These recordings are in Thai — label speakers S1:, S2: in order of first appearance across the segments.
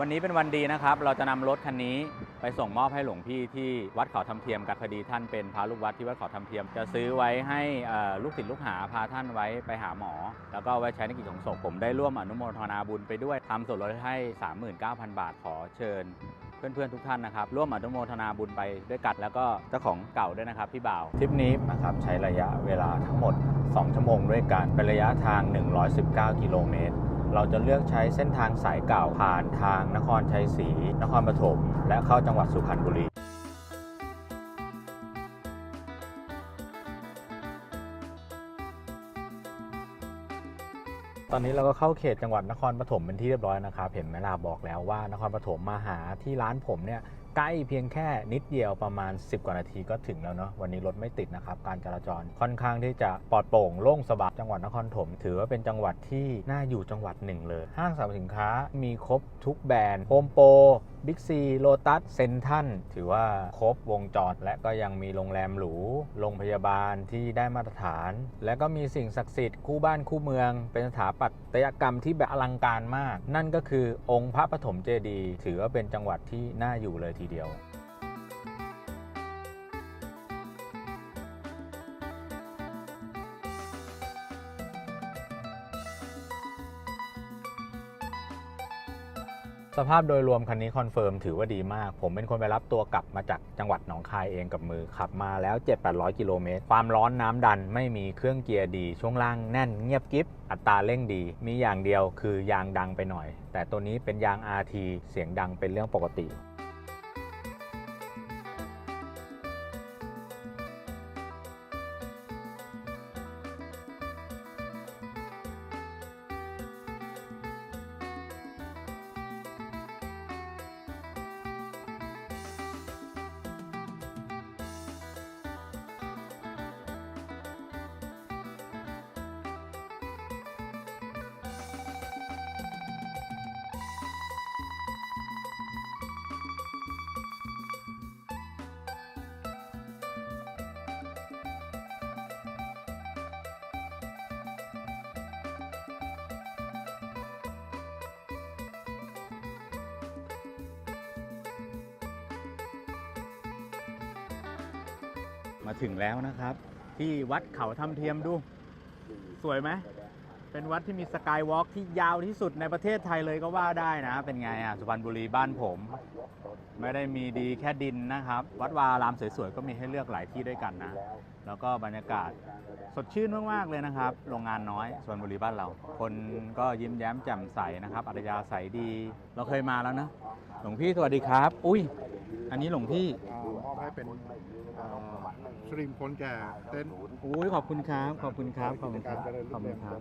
S1: วันนี้เป็นวันดีนะครับ เราจะนำรถคันนี้ไปส่งมอบให้หลวงพี่ที่วัดเขาทำเทียมกันพอดีท่านเป็นพระลูกวัดที่วัดเขาทำเทียม จะซื้อไว้ให้ลูกศิษย์ลูกหาพาท่านไว้ไปหาหมอ แล้วก็ไว้ใช้ในกิจของศพผมได้ร่วมอนุโมทนาบุญไปด้วยทำส่วนลดให้ 39,000 บาทขอเชิญ เพื่อนๆทุกท่านนะครับ ร่วมอนุโมทนาบุญไปด้วยกันแล้วก็เจ้าของเก่าด้วยนะครับพี่บ่าวทริปนี้นะครับใช้ระยะเวลาทั้งหมด 2 ชั่วโมงด้วยกันเป็นระยะทาง 119 กิโลเมตร เราจะเลือกใช้เส้นทางสายเก่าผ่านทางนครชัยศรีนครปฐมและเข้าจังหวัดสุพรรณบุรีตอนนี้เราก็เข้าเขตจังหวัดนครปฐมเป็นที่เรียบร้อยนะครับ เห็นไหมล่ะบอกแล้วว่านครปฐมมาหาที่ร้านผมเนี่ย ใกล้เพียงแค่นิดเดียวประมาณ 10 กว่านาทีก็ถึงแล้วเนาะวันนี้รถไม่ติดนะครับ การจราจรค่อนข้างที่จะปลอดโปร่งโล่งสบายจังหวัดนครปฐมถือว่าเป็นจังหวัดที่น่าอยู่จังหวัดหนึ่งเลย ห้างสรรพสินค้ามีครบทุกแบรนด์โฮมโปรบิ๊กซีโลตัสเซนทันถือว่าครบวงจรและก็ยังมีโรงแรมหรู โรงพยาบาลที่ได้มาตรฐาน และก็มีสิ่งศักดิ์สิทธิ์คู่บ้านคู่เมือง เป็นสถาปัตยกรรมที่แบบอลังการมาก นั่นก็คือองค์พระปฐมเจดีย์ถือว่าเป็นจังหวัดที่น่าอยู่เลยทีเดียวสภาพโดยรวมคันนี้คอนเฟิร์มถือว่าดีมาก ผมเป็นคนไปรับตัวกลับมาจากจังหวัดหนองคายเองกับมือ ขับมาแล้ว 7-800 กิโลเมตร ความร้อนน้ำดันไม่มีเครื่องเกียร์ดี ช่วงล่างแน่นเงียบกิฟอัตราเร่งดี มีอย่างเดียวคือยางดังไปหน่อย แต่ตัวนี้เป็นยาง RT เสียงดังเป็นเรื่องปกติ มาถึงแล้วนะครับ ที่วัดเขาทำเทียมดู สวยไหมเป็นวัดที่มีสกายวอล์กที่ยาวที่สุดในประเทศไทยเลยก็ว่าได้นะ เป็นไงอะสุพรรณบุรีบ้านผม ไม่ได้มีดีแค่ดินนะครับ วัดวารามสวยๆก็มีให้เลือกหลายที่ด้วยกันนะ แล้วก็บรรยากาศสดชื่นมากๆเลยนะครับ โรงงานน้อยสุพรรณบุรีบ้านเรา คนก็ยิ้มแย้มแจ่มใสนะครับอัธยาศัยดี เราเคยมาแล้วนะ หลวงพี่สวัสดีครับ อุ้ย อันนี้หลวงพี่
S2: อ่ามอบให้เป็น สตรีมคนแก่เต้น
S1: อุ้ยขอบคุณครับขอบคุณครับขอบคุณครับขอบคุณครับ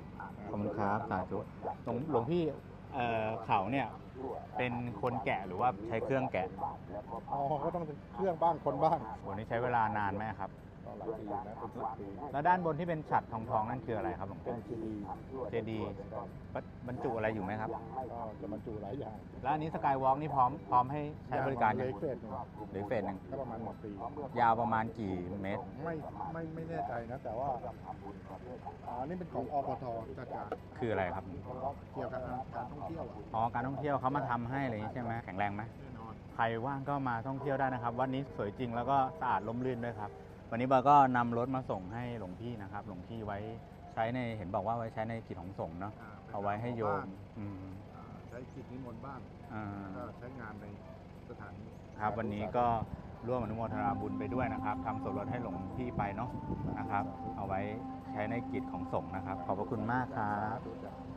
S1: ขอบคุณครับสาธุหลวงหลวงพี่เอ่อเขาเนี่ยเป็นคนแกะหรือว่าใช้เครื่องแกะ
S2: อ๋อก็ต้องเป็นเครื่องบ้างคนบ้าง
S1: วันนี้ใช้เวลานานไหมครับ
S2: ก็หลายปีนะเป็นสิบปี
S1: แล้วด้านบนที่เป็นฉัดทองทองๆนั่นคืออะไรครับหลวง
S2: เป็
S1: พี่
S2: นซีดี
S1: เจดีย์บรรจุอะไรอยู่ไหมครับ
S2: ก็จะบรรจุหลายอย่าง
S1: แล้วอันนี้สกายวอล์กนี่พร้อมพร้อมให้ใช้บริการ
S2: เล
S1: ยัง
S2: ยเฟสหนึ่ง
S1: หรือเฟสหนึ่ง
S2: ก็ประมาณหนึ่งปี
S1: ยาวประมาณกี่เมตร
S2: ไม่ไม่ไม่แน่ใจนะ แต่ว่าอ่านี่เป็นของอปทจัดการ
S1: คืออะไรครับ
S2: เกี่ยวกับการท่องเที่ยวอะ
S1: อ๋อ การท่องเที่ยวเขามาทำให้อะไรอย่างนี้ใช่ไหมแข็งแรงไหม
S2: แน่นอน
S1: ใครว่างก็มาท่องเที่ยวได้นะครับ วัดนี้สวยจริงแล้วก็สะอาดร่มรื่นด้วยครับ วันนี้บาก็นำรถมาส่งให้หลวงพี่นะครับ หลวงพี่ไว้ใช้ในเห็นบอกว่าไว้ใช้ในกิจของสงฆ์เนาะ
S2: อ่
S1: เอาไว้ให้โยม
S2: บ้าน
S1: อืม
S2: อ่าใช้กิจนิมนต์บ้าง
S1: อ่า
S2: ก็ใช้งานในสถาน
S1: ครับวันนี้ก็ร่วมอนุโมทนาบุญไปด้วยนะครับทำส่วนลดให้หลวงพี่ไปเนาะนะครับ เอาไว้ใช้ในกิจของสงฆ์นะครับ ขอบพระคุณมากครับ